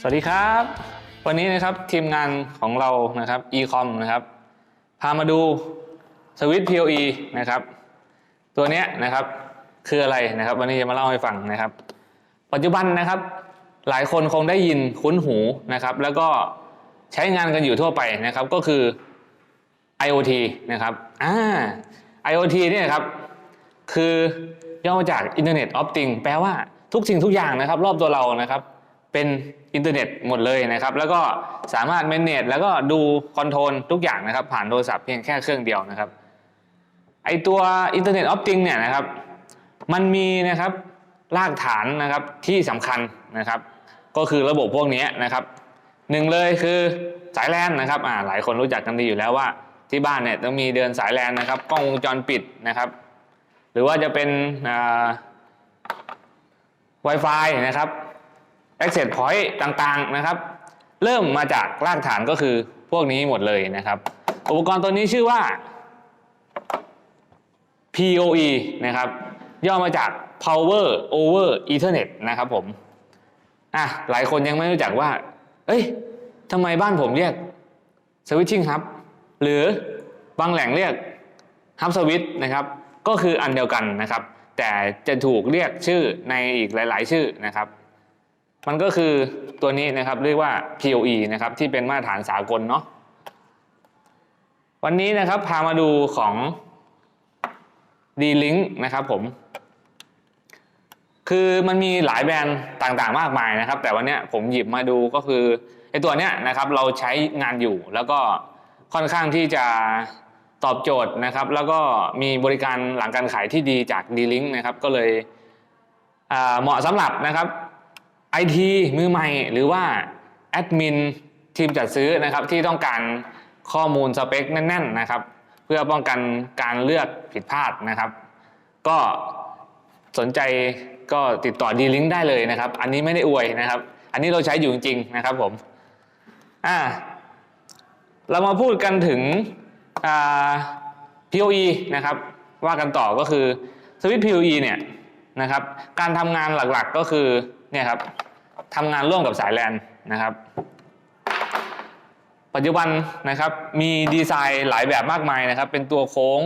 สวัสดีครับ วันนี้นะครับทีมงานของเรานะครับ e-com นะครับ พามาดูสวิตช์ PoE นะครับ ตัวเนี้ยนะครับคืออะไรนะครับ วันนี้จะมาเล่าให้ฟังนะครับ ปัจจุบันนะครับ หลายคนคงได้ยินคุ้นหูนะครับ แล้วก็ใช้งานกันอยู่ทั่วไปนะครับ ก็คือ IoT นะครับอ่า IoT เนี่ยครับ คือย่อมาจาก Internet of Things แปลว่าทุกสิ่งทุกอย่างนะครับ รอบตัวเรานะครับ เป็นอินเทอร์เน็ตหมดเลยนะครับ แล้วก็สามารถ manage แล้วก็ดูคอนโทรลทุกอย่างนะครับ ผ่านโทรศัพท์เพียงแค่เครื่องเดียวนะครับไอตัว Internet of Things เนี่ยนะครับ มันมีนะครับรากฐานนะครับที่สำคัญนะครับ ก็คือระบบพวกนี้นะครับหนึ่งเลยคือสายแลนนะครับอ่าหลายคนรู้จักกันดีอยู่แล้วว่าที่บ้านเนี่ยต้องมีเดินสายแลนนะครับ กล้องวงจรปิดนะครับ หรือว่าจะเป็นอ่า Wi-Fi นะครับ Access Point ต่างๆนะครับ เริ่มมาจากรากฐานก็คือพวกนี้หมดเลยนะครับ อุปกรณ์ตัวนี้ชื่อว่า PoE นะครับ ย่อมาจาก Power over Ethernet นะครับผมอะหลายคนยังไม่รู้จักว่า เอ้ยทำไมบ้านผมเรียก Switching Hub หรือบางแหล่งเรียก Hub Switch นะครับ ก็คืออันเดียวกันนะครับ แต่จะถูกเรียกชื่อในอีกหลาย ๆ ชื่อนะครับ มันก็คือตัวนี้นะครับเรียกว่า PoE นะครับที่เป็นมาตรฐานสากลเนาะวันนี้นะครับพามาดูของ D-Link นะครับผม คือมันมีหลายแบรนด์ต่างๆ มากมายนะครับ แต่วันนี้ผมหยิบมาดูก็คือไอตัวเนี้ยนะครับเราใช้งานอยู่แล้วก็ค่อนข้างที่จะตอบโจทย์นะครับ แล้วก็มีบริการหลังการขายที่ดีจาก D-Link นะครับก็เลยเหมาะสำหรับนะครับ IT มือใหม่ หรือว่าแอดมินทีมจัดซื้อนะครับที่ต้องการข้อมูลสเปคแน่นๆนะครับ เพื่อป้องกันการเลือกผิดพลาดนะครับ ก็สนใจก็ติดต่อดีลิงก์ได้เลยนะครับ อันนี้ไม่ได้อวยนะครับ อันนี้เราใช้อยู่จริงๆนะครับผมอ่าเรามาพูดกันถึงอ่า PoE นะครับ ว่ากันต่อก็คือสวิตช์ PoE เนี่ยนะครับ การทำงานหลักๆก็คือ เนี่ยครับทำงานร่วมกับสายแลนนะครับ ปัจจุบันนะครับมีดีไซน์หลายแบบมากมายนะครับ เป็นตัวโค้ง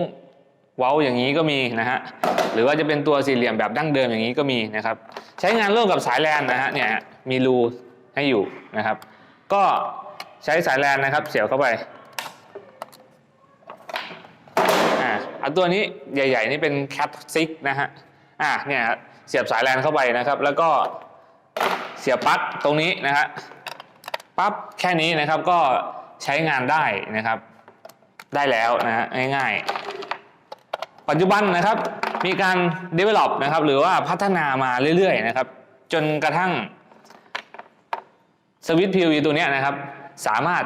เว้าอย่างนี้ก็มีนะฮะหรือว่าจะเป็นตัวสี่เหลี่ยมแบบดั้งเดิมอย่างนี้ก็มีนะครับ ใช้งานร่วมกับสายแลนนะฮะเนี่ยมีรูให้อยู่นะครับ ก็ใช้สายแลนนะครับ เสียบเข้าไปอ่าเอาตัวนี้ใหญ่ ๆ นี่เป็นแคปซิกนะฮะอ่าเนี่ยเสียบสายแลนเข้าไปนะครับ แล้วก็ เสียบปลั๊กตรงนี้นะฮะปั๊บแค่นี้นะครับก็ใช้งานได้นะครับ ได้แล้วนะฮะง่ายๆ ปัจจุบันนะครับมีการ develop นะครับหรือว่าพัฒนามาเรื่อยๆนะครับ จนกระทั่งสวิตช์ PoE ตัวนี้นะครับ สามารถ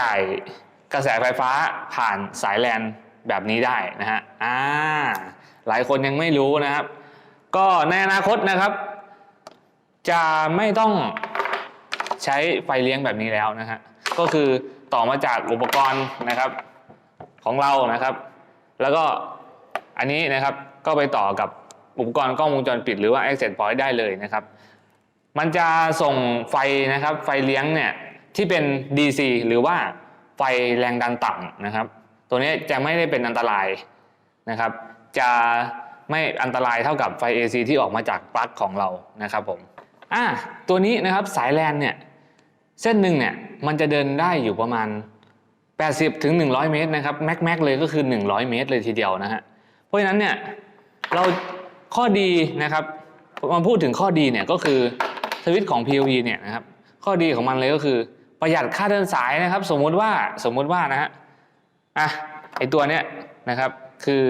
จ่ายกระแสไฟฟ้าผ่านสายแลนแบบนี้ได้นะฮะอ่าหลายคนยังไม่รู้นะครับ ก็ในอนาคตนะครับ จะไม่ต้องใช้ไฟเลี้ยงแบบนี้แล้วนะฮะก็คือต่อมาจากอุปกรณ์นะครับของเรานะครับ แล้วก็อันนี้นะครับก็ไปต่อกับอุปกรณ์กล้องวงจรปิดหรือว่า access point ได้เลยนะครับ มันจะส่งไฟนะครับไฟเลี้ยงเนี่ยที่เป็น DC หรือว่าไฟแรงดันต่ำนะครับ ตัวนี้จะไม่ได้เป็นอันตรายนะครับ จะไม่อันตรายเท่ากับไฟ AC ที่ออกมาจากปลั๊กของเรานะครับผม อะตัวนี้นะครับสายแลนเนี่ยเส้นหนึ่งเนี่ยมันจะเดินได้อยู่ประมาณ 80ถึง100 เมตรนะครับแม็กแม็กเลยก็คือ 100 เมตรเลยทีเดียวนะฮะเพราะฉะนั้นเนี่ยเราข้อดีนะครับมาพูดถึงข้อดีเนี่ยก็คือสวิตช์ของ PoE เนี่ยนะครับข้อดีของมันเลยก็คือประหยัดค่าเดินสายนะครับ สมมุติว่าสมมุติว่านะฮะอะไอตัวเนี้ยนะครับคือ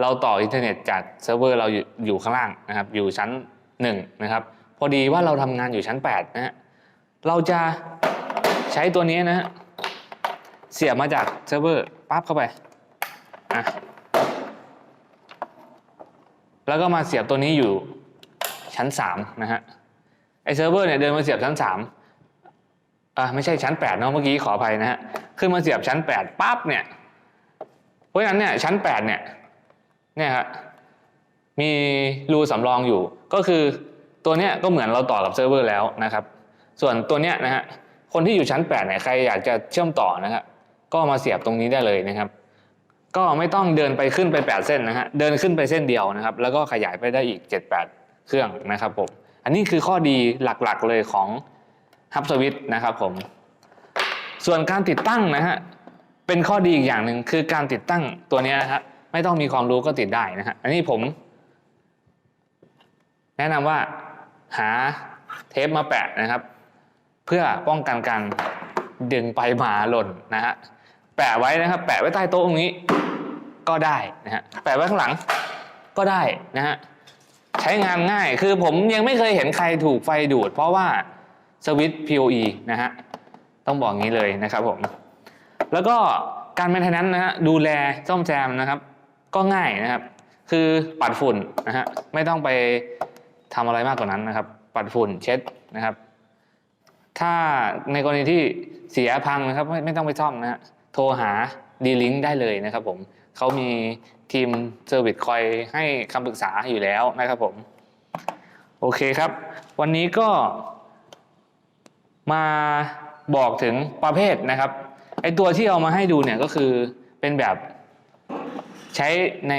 เราต่ออินเทอร์เน็ตจากเซิร์ฟเวอร์เราอยู่อยู่ข้างล่างนะครับอยู่ชั้น1นะครับ พอดีว่าเราทำงานอยู่ชั้น 8 นะฮะ เราจะใช้ตัวนี้นะฮะ เสียบมาจากเซิร์ฟเวอร์ปั๊บเข้าไป อะ แล้วก็มาเสียบตัวนี้อยู่ชั้น 3 นะฮะ ไอเซิร์ฟเวอร์เนี่ยเดินมาเสียบชั้น 3 อะไม่ใช่ชั้น 8 เนาะเมื่อกี้ขออภัยนะฮะ ขึ้นมาเสียบชั้น 8 ปั๊บเนี่ย เพราะฉะนั้นเนี่ยชั้น 8 เนี่ย เนี่ยฮะ มีรูสำรองอยู่ ก็คือ ตัวเนี้ยก็เหมือนเราต่อกับเซิร์ฟเวอร์แล้วนะครับ ส่วนตัวเนี้ยนะฮะคนที่อยู่ชั้น8เนี่ยใครอยากจะเชื่อมต่อนะครับก็มาเสียบตรงนี้ได้เลยนะครับ ก็ไม่ต้องเดินไปขึ้นไป 8 เส้นนะฮะเดินขึ้นไปเส้นเดียวนะครับ แล้วก็ขยายไปได้อีก 7-8 เครื่องนะครับผมอันนี้คือข้อดีหลักๆเลยของฮับสวิตนะครับผมส่วนการติดตั้งนะฮะเป็นข้อดีอีกอย่างหนึ่งคือการติดตั้งตัวนี้นะฮะไม่ต้องมีความรู้ก็ติดได้นะฮะอันนี้ผม แนะนำว่า หาเทปมาแปะนะครับ เพื่อป้องกันการดึงไปมาหล่นนะฮะแปะไว้นะครับ แปะไว้ใต้โต๊ะตรงนี้ก็ได้นะฮะแปะไว้ข้างหลังก็ได้นะฮะใช้งานง่ายคือผมยังไม่เคยเห็นใครถูกไฟดูด เพราะว่าสวิตช์ PoE นะฮะต้องบอกงี้เลยนะครับผมแล้วก็การแมนเทนนั้นนะฮะดูแลซ่อมแซมนะครับ ก็ง่ายนะครับ คือปัดฝุ่นนะฮะไม่ต้องไป ทำอะไรมากกว่านั้นนะครับ ปัดฝุ่นเช็ดนะครับ ถ้าในกรณีที่เสียพังนะครับไม่ไม่ต้องไปซ่อมนะฮะโทรหาดีลิงได้เลยนะครับผมเขามีทีมเซอร์วิสคอยให้คำปรึกษาอยู่แล้วนะครับผม โอเคครับ วันนี้ก็มาบอกถึงประเภทนะครับไอตัวที่เอามาให้ดูเนี่ยก็คือเป็นแบบใช้ใน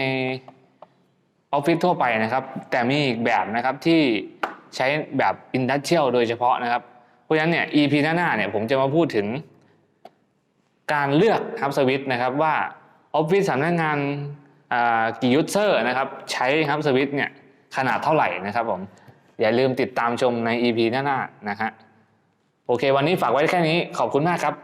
ออฟฟิศทั่วไปนะครับ แต่มีอีกแบบนะครับที่ใช้แบบอินดัสเชียลโดยเฉพาะนะครับ เพราะฉะนั้นเนี่ย EP หน้าๆเนี่ยผมจะมาพูดถึง การเลือกฮับสวิตนะครับว่าออฟฟิศสำนักงานกี่ยูเซอร์นะครับใช้ฮับสวิตเนี่ยขนาดเท่าไหร่นะครับผมอย่าลืมติดตามชมใน EP หน้าๆนะฮะโอเค วันนี้ฝากไว้แค่นี้ขอบคุณมากครับ